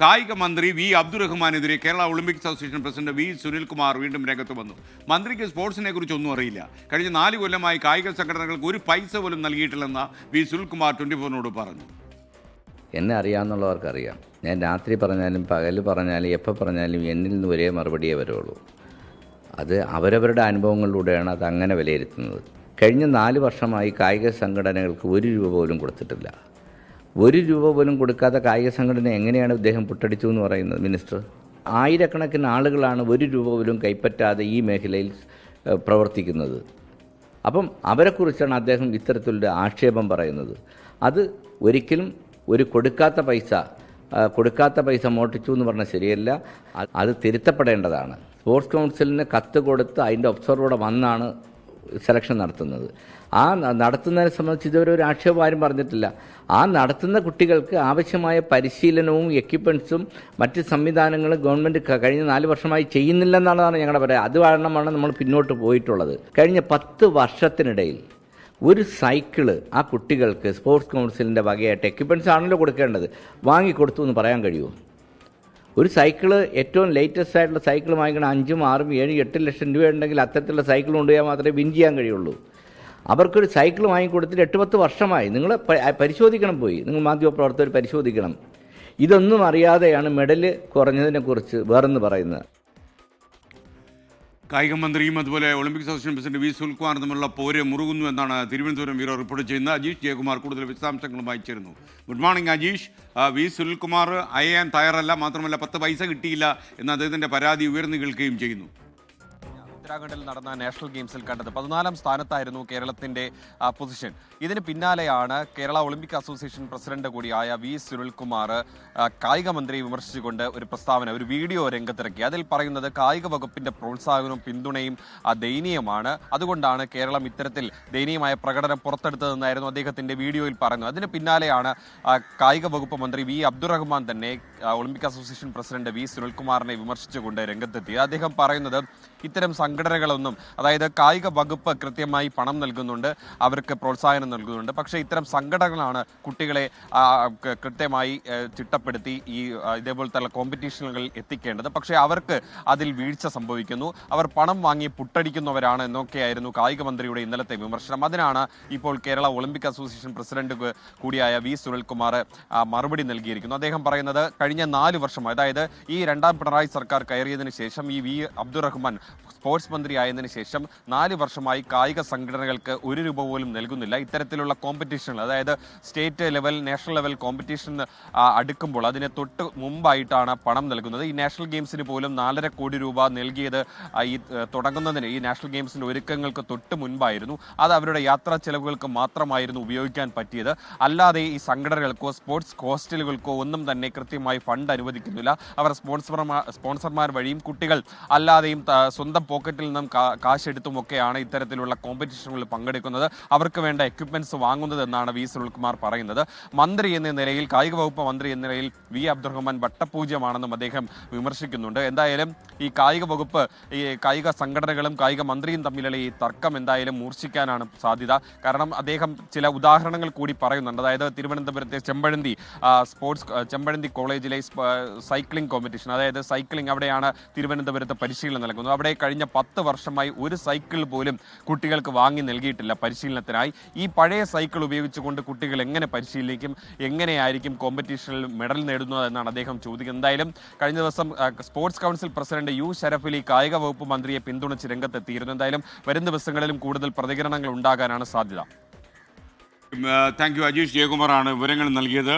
കായിക മന്ത്രി V അബ്ദുറഹ്മാനെതിരെ Kerala olympics association president V Sunilkumar വീണ്ടും രംഗത്ത് വന്നു. മന്ത്രിക്ക് സ്പോർട്സിനെ കുറിച്ച് ഒന്നും അറിയില്ല. കഴിഞ്ഞ നാല് കൊല്ലമായി കായിക സംഘടനകൾക്ക് ഒരു പൈസ പോലും നൽകിയിട്ടില്ലെന്ന് വി സുനിൽകുമാർ ട്വന്റി ഫോറിനോട് പറഞ്ഞു. എന്നെ അറിയാമെന്നുള്ളവർക്കറിയാം ഞാൻ രാത്രി പറഞ്ഞാലും പകൽ പറഞ്ഞാലും എപ്പോൾ പറഞ്ഞാലും എന്നിൽ നിന്ന് ഒരേ മറുപടിയേ വരുള്ളൂ. അത് അവരവരുടെ അനുഭവങ്ങളിലൂടെയാണ് അത് അങ്ങനെ വിലയിരുത്തുന്നത്. കഴിഞ്ഞ നാല് വർഷമായി കായിക സംഘടനകൾക്ക് ഒരു രൂപ പോലും കൊടുത്തിട്ടില്ല. ഒരു രൂപ പോലും കൊടുക്കാത്ത കായിക സംഘടന എങ്ങനെയാണ് ഇദ്ദേഹം പുട്ടടിച്ചു എന്ന് പറയുന്നത് മിനിസ്റ്റർ? ആയിരക്കണക്കിന് ആളുകളാണ് ഒരു രൂപ പോലും കൈപ്പറ്റാതെ ഈ മേഖലയിൽ പ്രവർത്തിക്കുന്നത്. അപ്പം അവരെക്കുറിച്ചാണ് അദ്ദേഹം ഇത്തരത്തിലൊരു ആക്ഷേപം പറയുന്നത്. അത് ഒരിക്കലും ഒരു കൊടുക്കാത്ത പൈസ കൊടുക്കാത്ത പൈസ മോട്ടിച്ചു എന്ന് പറഞ്ഞാൽ ശരിയല്ല. അത് തിരുത്തപ്പെടേണ്ടതാണ്. സ്പോർട്സ് കൗൺസിലിന് കത്ത് കൊടുത്ത് അതിന്റെ ഒബ്സർവറോടെ വന്നാണ് സെലക്ഷൻ നടത്തുന്നത്. ആ നടത്തുന്നതിനെ സംബന്ധിച്ച് ഇതുവരെ ഒരു ആക്ഷേപം ആരും പറഞ്ഞിട്ടില്ല. ആ നടത്തുന്ന കുട്ടികൾക്ക് ആവശ്യമായ പരിശീലനവും എക്യുപ്മെൻസും മറ്റ് സംവിധാനങ്ങളും ഗവൺമെന്റ് കഴിഞ്ഞ നാല് വർഷമായി ചെയ്യുന്നില്ലെന്നാണ് ഞങ്ങളുടെ പറയുക അത് കാരണമാണ് നമ്മൾ പിന്നോട്ട് പോയിട്ടുള്ളത്. കഴിഞ്ഞ പത്ത് വർഷത്തിനിടയിൽ ഒരു സൈക്കിൾ ആ കുട്ടികൾക്ക് സ്പോർട്സ് കൗൺസിലിന്റെ വകയായിട്ട് എക്യുപ്മെന്റ്സ് ആണല്ലോ കൊടുക്കേണ്ടത്. വാങ്ങിക്കൊടുത്തു എന്ന് പറയാൻ കഴിയുമോ? ഒരു സൈക്കിൾ ഏറ്റവും ലേറ്റസ്റ്റ് ആയിട്ടുള്ള സൈക്കിൾ വാങ്ങിക്കണം അഞ്ചും ആറും ഏഴും എട്ട് ലക്ഷം രൂപ ഉണ്ടെങ്കിൽ അത്തരത്തിലുള്ള സൈക്കിൾ കൊണ്ടുപോയാൽ മാത്രമേ വിൻ ചെയ്യാൻ കഴിയുള്ളൂ. അവർക്കൊരു സൈക്കിൾ വാങ്ങിക്കൊടുത്തിട്ട് എട്ട് പത്ത് വർഷമായി. നിങ്ങൾ പരിശോധിക്കണം പോയി. നിങ്ങൾ മാധ്യമപ്രവർത്തകർ പരിശോധിക്കണം. ഇതൊന്നും അറിയാതെയാണ് മെഡൽ കുറഞ്ഞതിനെക്കുറിച്ച് വേറെന്ന് പറയുന്നത്. കായിക മന്ത്രിയും അതുപോലെ olympics association president V Sunilkumar തമ്മിലുള്ള പോര് മുറുകുന്നു എന്നാണ് തിരുവനന്തപുരം വീറോ റിപ്പോർട്ട് ചെയ്യുന്നത്. അജീഷ് ജയകുമാർ കൂടുതൽ വിശദാംശങ്ങളുമായി ചേരുന്നു. Good morning Ajeesh. V Sunilkumar അയയാൻ തയ്യാറല്ല മാത്രമല്ല പത്ത് പൈസ കിട്ടിയില്ല എന്ന് അദ്ദേഹത്തിന്റെ പരാതി ഉയർന്നു കേൾക്കുകയും ചെയ്യുന്നു. ഉത്തരാഖണ്ഡിൽ നടന്ന നാഷണൽ ഗെയിംസിൽ കണ്ടത് പതിനാലാം സ്ഥാനത്തായിരുന്നു കേരളത്തിന്റെ പൊസിഷൻ. ഇതിന് പിന്നാലെയാണ് കേരള ഒളിമ്പിക് അസോസിയേഷൻ പ്രസിഡന്റ് കൂടിയായ വി സുനിൽകുമാർ കായിക മന്ത്രിയെ വിമർശിച്ചുകൊണ്ട് ഒരു പ്രസ്താവന ഒരു വീഡിയോ രംഗത്തിറക്കി. അതിൽ പറയുന്നത് കായിക വകുപ്പിന്റെ പ്രോത്സാഹനവും പിന്തുണയും ദയനീയമാണ്. അതുകൊണ്ടാണ് കേരളം ഇത്തരത്തിൽ ദയനീയമായ പ്രകടനം പുറത്തെടുത്തതെന്നായിരുന്നു അദ്ദേഹത്തിന്റെ വീഡിയോയിൽ പറയുന്നത്. അതിന് പിന്നാലെയാണ് കായിക വകുപ്പ് മന്ത്രി വി അബ്ദുറഹ്മാൻ തന്നെ ഒളിമ്പിക് അസോസിയേഷൻ പ്രസിഡന്റ് വി സുനിൽകുമാറിനെ വിമർശിച്ചുകൊണ്ട് രംഗത്തെത്തിയത് അദ്ദേഹം പറയുന്നത് ഇത്തരം സംഘടനകളൊന്നും അതായത് കായിക വകുപ്പ് കൃത്യമായി പണം നൽകുന്നുണ്ട് അവർക്ക് പ്രോത്സാഹനം നൽകുന്നുണ്ട്. പക്ഷേ ഇത്തരം സംഘടനകളാണ് കുട്ടികളെ കൃത്യമായി ചിട്ടപ്പെടുത്തി ഈ ഇതേപോലത്തെ കോമ്പറ്റീഷനുകളിൽ എത്തിക്കേണ്ടത്. പക്ഷേ അവർക്ക് അതിൽ വീഴ്ച സംഭവിക്കുന്നു. അവർ പണം വാങ്ങി പുട്ടടിക്കുന്നവരാണ് എന്നൊക്കെയായിരുന്നു കായിക മന്ത്രിയുടെ ഇന്നലത്തെ വിമർശനം. അതിനാണ് ഇപ്പോൾ കേരള ഒളിമ്പിക് അസോസിയേഷൻ പ്രസിഡന്റ് കൂടിയായ വി. സുനിൽകുമാർ മറുപടി നൽകിയിരിക്കുന്നു. അദ്ദേഹം പറയുന്നത് കഴിഞ്ഞ നാല് വർഷം അതായത് ഈ രണ്ടാം പിണറായി സർക്കാർ കയറിയതിനു ശേഷം ഈ വി. അബ്ദുറഹ്മാൻ സ്പോർട്സ് മന്ത്രി ആയതിനു ശേഷം നാല് വർഷമായി കായിക സംഘടനകൾക്ക് ഒരു രൂപ പോലും നൽകുന്നില്ല. ഇത്തരത്തിലുള്ള കോമ്പറ്റീഷനുകൾ അതായത് state level national level competition അടുക്കുമ്പോൾ അതിന് തൊട്ട് മുമ്പായിട്ടാണ് പണം നൽകുന്നത്. ഈ നാഷണൽ ഗെയിംസിന് പോലും നാലര കോടി രൂപ നൽകിയത് ഈ തുടങ്ങുന്നതിന് ഈ നാഷണൽ ഗെയിംസിന്റെ ഒരുക്കങ്ങൾക്ക് തൊട്ട് മുൻപായിരുന്നു. അത് അവരുടെ യാത്രാ ചെലവുകൾക്ക് മാത്രമായിരുന്നു ഉപയോഗിക്കാൻ പറ്റിയത്. അല്ലാതെ ഈ സംഘടനകൾക്കോ സ്പോർട്സ് ഹോസ്റ്റലുകൾക്കോ ഒന്നും തന്നെ കൃത്യമായി ഫണ്ട് അനുവദിക്കുന്നില്ല. അവർ സ്പോൺസർമാർ സ്പോൺസർമാർ വഴിയും കുട്ടികൾ അല്ലാതെയും സ്വന്തം സ്വന്തം പോക്കറ്റിൽ നിന്നും കാശെടുത്തുമൊക്കെയാണ് ഇത്തരത്തിലുള്ള കോമ്പറ്റീഷനുകളിൽ പങ്കെടുക്കുന്നത്. അവർക്ക് വേണ്ട എക്യുപ്മെന്റ്സ് വാങ്ങുന്നത് എന്നാണ് വി സുനിൽകുമാർ പറയുന്നത്. മന്ത്രി എന്ന നിലയിൽ കായിക വകുപ്പ് മന്ത്രി എന്ന നിലയിൽ വി അബ്ദുറഹ്മാൻ വട്ടപൂജ്യമാണെന്നും അദ്ദേഹം വിമർശിക്കുന്നുണ്ട്. എന്തായാലും ഈ കായിക വകുപ്പ് ഈ കായിക സംഘടനകളും കായിക മന്ത്രിയും തമ്മിലുള്ള ഈ തർക്കം എന്തായാലും മൂർച്ഛിക്കാനാണ് സാധ്യത. കാരണം അദ്ദേഹം ചില ഉദാഹരണങ്ങൾ കൂടി പറയുന്നുണ്ട്. അതായത് തിരുവനന്തപുരത്തെ ചെമ്പഴന്തി സ്പോർട്സ് ചെമ്പഴന്തി കോളേജിലെ സൈക്ലിംഗ് കോമ്പറ്റീഷൻ. അതായത് സൈക്ലിംഗ് അവിടെയാണ് തിരുവനന്തപുരത്ത് പരിശീലനം നൽകുന്നത്. അവിടെ കഴിഞ്ഞ പത്ത് വർഷമായി ഒരു സൈക്കിൾ പോലും കുട്ടികൾക്ക് വാങ്ങി നൽകിയിട്ടില്ല പരിശീലനത്തിനായി. ഈ പഴയ സൈക്കിൾ ഉപയോഗിച്ചുകൊണ്ട് കുട്ടികൾ എങ്ങനെ പരിശീലിക്കും എങ്ങനെയായിരിക്കും കോമ്പറ്റീഷനിൽ മെഡൽ നേടുന്നത് എന്നാണ് അദ്ദേഹം ചോദിക്കുന്നത്. എന്തായാലും കഴിഞ്ഞ ദിവസം sports council president U Sharaf Ali കായിക വകുപ്പ് മന്ത്രിയെ പിന്തുണച്ച് രംഗത്തെത്തിയിരുന്നു. എന്തായാലും വരും ദിവസങ്ങളിലും കൂടുതൽ പ്രതികരണങ്ങൾ ഉണ്ടാകാനാണ് സാധ്യത. താങ്ക് യു അജീഷ് ജയകുമാറാണ് വിവരങ്ങൾ നൽകിയത്.